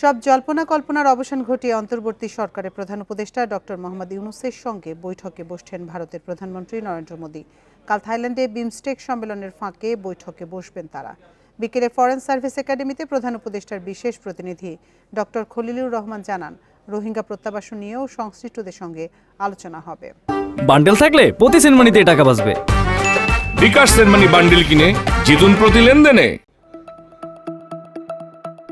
সব জল্পনা কল্পনার অবসান ঘটিয়ে অন্তর্বর্তী সরকারের প্রধান উপদেষ্টা ডক্টর মোহাম্মদ ইউনুসের সঙ্গে বৈঠকে বসছেন ভারতের প্রধানমন্ত্রী নরেন্দ্র মোদী। কাল থাইল্যান্ডে বিমস্টেক সম্মেলনের ফাঁকে বৈঠকে বসবেন তারা। বিকেলে ফরেন সার্ভিস একাডেমিতে প্রধান উপদেষ্টার বিশেষ প্রতিনিধি ডক্টর খলিলুর রহমান জানান রোহিঙ্গা প্রত্যাবাসন নিয়েও সংশ্লিষ্টদের সঙ্গে আলোচনা হবে। বান্ডেল থাকলে প্রতি সেনমানিতে টাকা বাঁচবে। বিকাশ সেনমানি বান্ডিল কিনে জিতুন প্রতি লেনদেনে।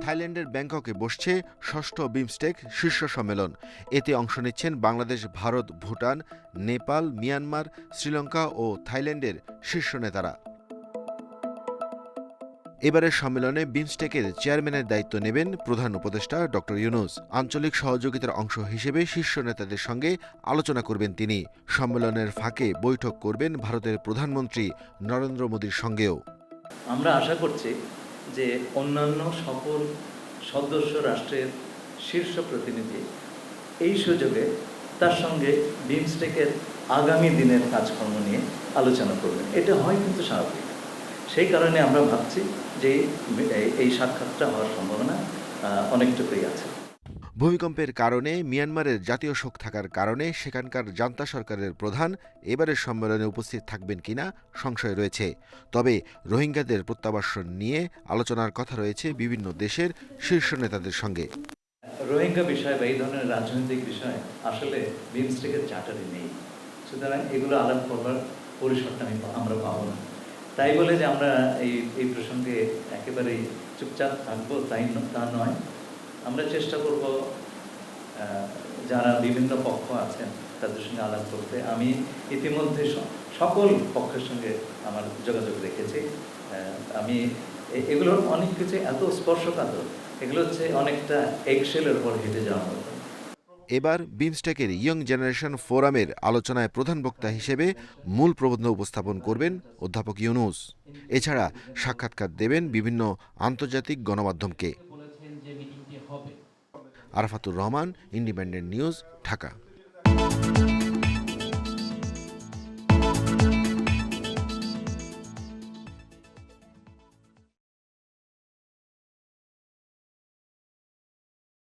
থাইল্যান্ডের ব্যাংককে বসছে ষষ্ঠ বিমস্টেক শীর্ষ সম্মেলন। এতে অংশ নিচ্ছেন বাংলাদেশ, ভারত, ভুটান, নেপাল, মিয়ানমার, শ্রীলঙ্কা ও থাইল্যান্ডের শীর্ষ নেতারা। এবারের সম্মেলনে বিমস্টেকের চেয়ারম্যানের দায়িত্ব নেবেন প্রধান উপদেষ্টা ডক্টর ইউনুস। আঞ্চলিক সহযোগিতার অংশ হিসেবে শীর্ষ নেতাদের সঙ্গে আলোচনা করবেন তিনি। সম্মেলনের ফাঁকে বৈঠক করবেন ভারতের প্রধানমন্ত্রী নরেন্দ্র মোদীর সঙ্গেও। আমরা আশা করছি যে অন্যান্য সকল সদস্য রাষ্ট্রের শীর্ষ প্রতিনিধি, এই সুযোগে তার সঙ্গে বিমস্টেকের আগামী দিনের কাজকর্ম নিয়ে আলোচনা করবেন। এটা হয় কিন্তু স্বাভাবিক। সেই কারণে আমরা ভাবছি যে এই- সাক্ষাৎটা হওয়ার সম্ভাবনা অনেকটুকুই আছে। ভূমিকম্পের কারণে মিয়ানমারের জাতীয় শোক থাকার কারণে সেখানকার জান্তা সরকারের প্রধান এবারের সম্মেলনে উপস্থিত থাকবেন কিনা সংশয় রয়েছে। তবে রোহিঙ্গাদের প্রত্যাবাসন নিয়ে আলোচনার কথা রয়েছে বিভিন্ন দেশের শীর্ষ নেতাদের সঙ্গে। রোহিঙ্গা বিষয় বা এই ধরনের রাজনৈতিক বিষয় আসলে বিমস্টেকের চার্টারে নেই। সুতরাং এগুলো আলাপ করবার পরিসরটা আমি আমরা পাবো না। তাই বলে যে আমরা এই এই প্রসঙ্গে একেবারেই চুপচাপ থাকব তাই তা নয়। আমরা চেষ্টা করব যারা বিভিন্ন পক্ষ আছেন তাদের সঙ্গে আলাপ করতে। আমি ইতিমধ্যে সকল পক্ষের সঙ্গে আমার যোগাযোগ রেখেছি। আমি এগুলোর অনেক কিছু এত স্পর্শকাতর। এগুলো হচ্ছে অনেকটা এক্সেলের উপর হেঁটে যাওয়ার মতো। এবার বিমস্টেকের ইয়ং জেনারেশন ফোরামের আলোচনায় প্রধান বক্তা হিসেবে মূল প্রবন্ধ উপস্থাপন করবেন অধ্যাপক ইউনুস। এছাড়া সাক্ষাৎকার দেবেন বিভিন্ন আন্তর্জাতিক গণমাধ্যমকে। Arafatur Rahman independent news Dhaka.